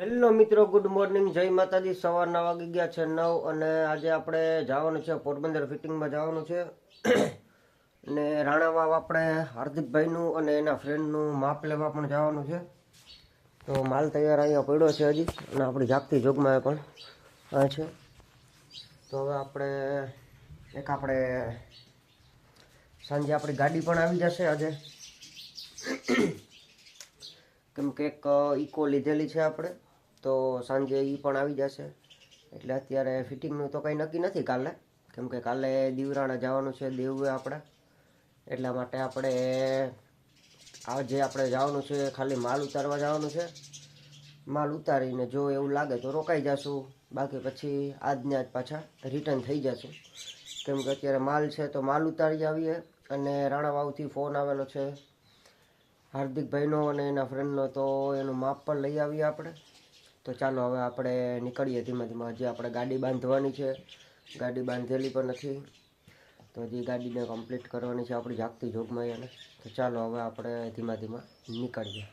Hello મિત્રો, good morning. જય માતાજી. સવારના વાગી ગયા છે નવ અને આજે આપણે જવાનું છે, પોરબંદર ફિટિંગમાં જવાનું છે. અને રાણાવાવ આપણે હાર્દિકભાઈનું અને એના ફ્રેન્ડનું માપ લેવા પણ જવાનું છે. તો માલ તૈયાર અહીંયા પડ્યો છે હજી, અને આપણી જાગતી જોગમાં પણ આ છે. તો હવે આપણે એક આપણે સાંજે આપણી ગાડી પણ આવી જશે આજે. કેમ કે એક ઇકો લીધેલી છે આપણે. તો સાંજે એ પણ આવી જશે. એટલે અત્યારે ફિટિંગનું તો કંઈ નક્કી નથી કાલે. કેમ કે કાલે દીવરાણા જવાનું છે દેવું આપણે. એટલા માટે આપણે આજે આપણે જવાનું છે, ખાલી માલ ઉતારવા જવાનું છે. માલ ઉતારીને જો એવું લાગે તો રોકાઈ જશું. બાકી પછી આજને આજ પાછા રિટર્ન થઈ જશું. કેમ કે અત્યારે માલ છે તો માલ ઉતારી આવીએ. અને રાણાવાવથી ફોન આવેલો છે. હાર્દિકભાઈનો અને એના ફ્રેન્ડનો તો એનું માપ પણ લઈ આવીએ આપણે. તો ચાલો હવે આપણે નીકળીએ ધીમે ધીમે. હજી આપણે ગાડી બાંધવાની છે. ગાડી બાંધેલી પણ નથી. તો હજી ગાડીને કમ્પ્લીટ કરવાની છે આપણી જાગતી જોગમાં એને તો ચાલો હવે આપણે ધીમા ધીમા નીકળીએ.